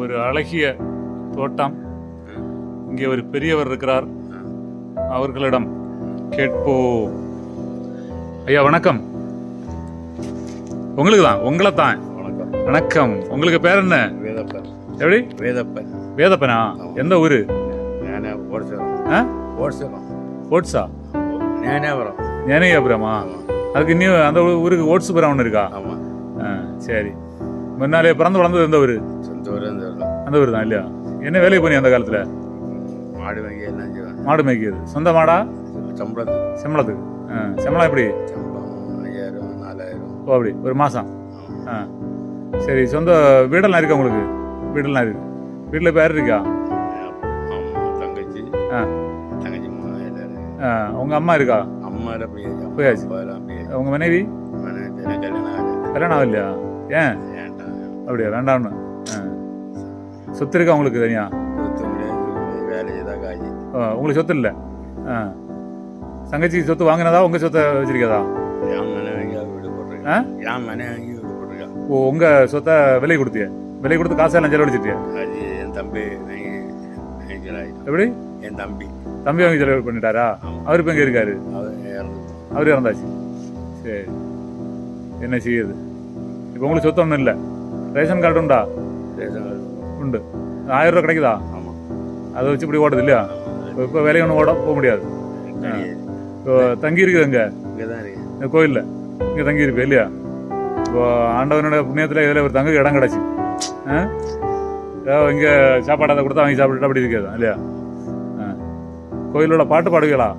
ஒரு அழகிய தோட்டம். இங்கே ஒரு பெரியவர் இருக்கிறார். அவர்களிடம் கேட்போ ஐயா வணக்கம். உங்களுக்கு தான் உங்களை தான் வணக்கம். வணக்கம். உங்களுக்கு பேர் என்ன? வேதப்பன். எப்படி? வேதப்பன். வேதப்பனா? எந்த ஊரு? ஓட்ஸா? ஞானேபுரம். ஞானேயபுரமா அதுக்கு இன்னும் அந்த ஊருக்கு ஓட்ஸ் புறம் ஒன்று இருக்கா ஆமாம் சரி. முன்னாலே பிறந்து வளர்ந்தது எந்த ஊர்? அந்த ஊர் தான் இல்லையா? என்ன வேலைக்கு போனீங்க அந்த காலத்தில்? மாடு வாங்கி எல்லாம் செய்வேன்? மாடு மேய்க்கிறது. சொந்த மாடா? சம்பளத்துக்கு. சம்பளத்துக்கு. ஆ, சம்பளம் எப்படி? சம்பளம் ஐயாயிரம் நாலாயிரம். ஓ அப்படி. ஒரு மாதம் ஆ. சரி சொந்த வீடெல்லாம் இருக்கா உங்களுக்கு? வீடெல்லாம் இருக்கு. வீட்டில் யார் இருக்கா? தங்கச்சி. ஆ. தங்கச்சி ஆ, உங்க அம்மா இருக்கா? அம்மா போயாச்சு போயாச்சு. அப்பா எல்லாம் போயாச்சு உங்க மனைவி? கல்யாணம் ஆகலையா? ஏன்? அப்படியா? வேண்டாம்னு. சொத்து இருக்கா உங்களுக்கு தனியா உங்களுக்கு சொத்து இல்லை? ஆ. தங்கச்சி சொத்து வாங்கினதா உங்க சொத்தை வச்சிருக்கதா? ஓ உங்க சொத்தை விலை கொடுத்திய? விலை கொடுத்து காசெல்லாம் செலவழிச்சிட்டியா? அது என் தம்பி எப்படி? என் தம்பி. தம்பி வாங்கி செலவு பண்ணிட்டாரா. அவர் இப்போ எங்க இருக்காரு? அவர் இறந்து அவர் இறந்தாச்சு. சரி. என்ன செய்யுது? இப்போ உங்களுக்கு சொத்து ஒன்றும் இல்லை. ரேஷன் கார்டு உண்டா? ரேஷன் உண்டு ஆயிரம் ரூபா கிடைக்குதா ஆமாம் அதை வச்சு இப்படி ஓடுது இல்லையா இப்போ வேலையை ஒன்றும் ஓட போக முடியாது இப்போ தங்கி இருக்குது அங்கே இருக்கு இந்த கோயிலில் இங்கே தங்கி இருப்பேன் இல்லையா இப்போ ஆண்டவனோட புண்ணியத்தில் இதில் ஒரு தங்க இடம் கிடச்சி இங்கே சாப்பாடு அதை கொடுத்தா வாங்கி சாப்பிட்டுட்டு அப்படி இருக்காது இல்லையா ஆ கோயிலோட பாட்டு பாடுவீங்களா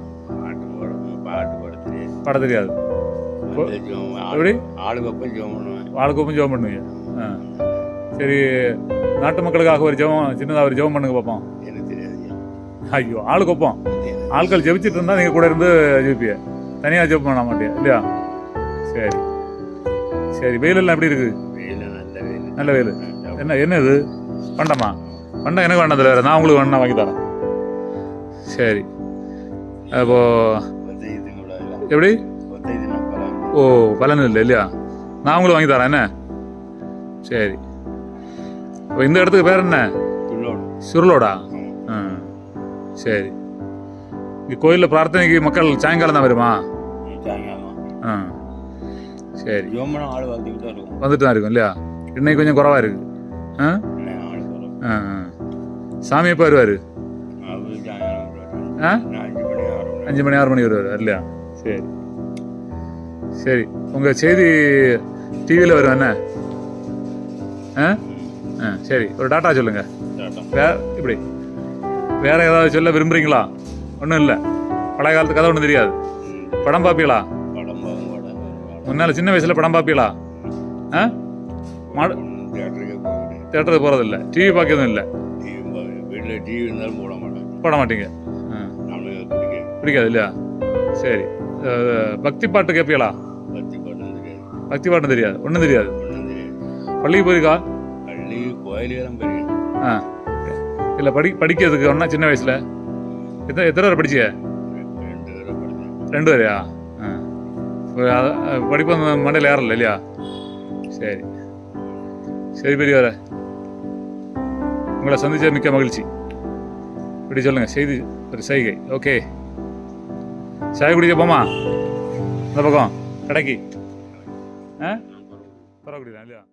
பாட்டு போட தெரியாது எப்படி? ஆளு- ஆளுக்கு ஒப்பம் ஜெபம் பண்ணுவேன் ஆளுக்கு ஒப்பம் ஜெபம் பண்ணுவீங்க ஆ சரி நாட்டு மக்களுக்காக ஒரு ஜெபம் சின்னதாக ஒரு ஜெபம் பண்ணுங்க பார்ப்போம் ஐயோ ஆளுக்கு தெரியாது. ஆட்கள் ஜெபிச்சிட்டு இருந்தா நீங்கள் கூட இருந்து ஜெபிப்பீங்க தனியாக ஜெபம் பண்ண மாட்டியா? இல்லையா? சரி. சரி வெயிலெல்லாம் எப்படி இருக்கு? வெயில் நல்ல வெயில். என்ன என்ன இது? பண்டமா பண்டம் எனக்கு வேண்டாம் வேறு நான் உங்களுக்கு வேணா வாங்கி தரேன். சரி. அப்போ எப்படி? ஓ பலன் இல்லை இல்லையா? நான் உங்களுக்கு வாங்கி தரேன் என்ன? சரி. இந்த இடத்துக்கு பேர் என்ன? சுருளோடா? ஆ சரி. இங்கே கோயிலில் பிரார்த்தனைக்கு மக்கள் சாயங்காலம் தான் வருமா? ஆ சரி. வந்துட்டு தான் இருக்கும் இல்லையா? இன்னைக்கு கொஞ்சம் குறவா இருக்கு. ஆ? ஆ. சாமி எப்போ வருவார். ஆ? அஞ்சு மணி ஆறு மணி. வருவார் இல்லையா? சரி. சரி. உங்கள் செய்தி டிவியில் வரும் என்ன? ஆ? ஆ சரி ஒரு டாட்டா சொல்லுங்கள். வேற இப்படி. வேற ஏதாவது சொல்ல விரும்புறீங்களா? ஒன்றும் இல்லை. பழைய காலத்து கதை ஒன்றும் தெரியாது. படம் பார்ப்பீங்களா. முன்னால் சின்ன வயசில் படம் பார்ப்பீங்களா ஆ? மாடு தேட்டருக்கு போகிறதில்ல டிவி பார்க்கறதும் இல்லை. டிவி வீட்டில் டிவி இருந்தாலும் போட மாட்டேன் போட மாட்டீங்க. ஆ. நம்மளுக்கு பிடிக்க பிடிக்காது இல்லையா? சரி. பக்தி பாட்டு கேட்பீங்களா பக்தி ஒன்றும் தெரியாது. ஒன்றும் தெரியாது. பள்ளிக்கு போயிருக்கா? பள்ளி கோயிலுக்கெல்லாம் பெரிய ஆ. இல்லை படி படிக்கிறதுக்கு ஒன்றா சின்ன வயசில்? எத்தனை எத்தனை வரை படிச்சிய? ரெண்டு பேரை படித்தேன் ரெண்டு வரையா? ஆ. படிப்பு அந்த மண்டையில் ஏறல இல்லையா? சரி. சரி பெரியவர. உங்களை சந்திச்ச மிக்க மகிழ்ச்சி. இப்படி சொல்லுங்க செய்தி ஒரு செய்கை ஓகே. சாய் குடிக்க போமா? இந்த பக்கம் கடைக்கு. ஆ? பரவாயில்ல. இல்லையா?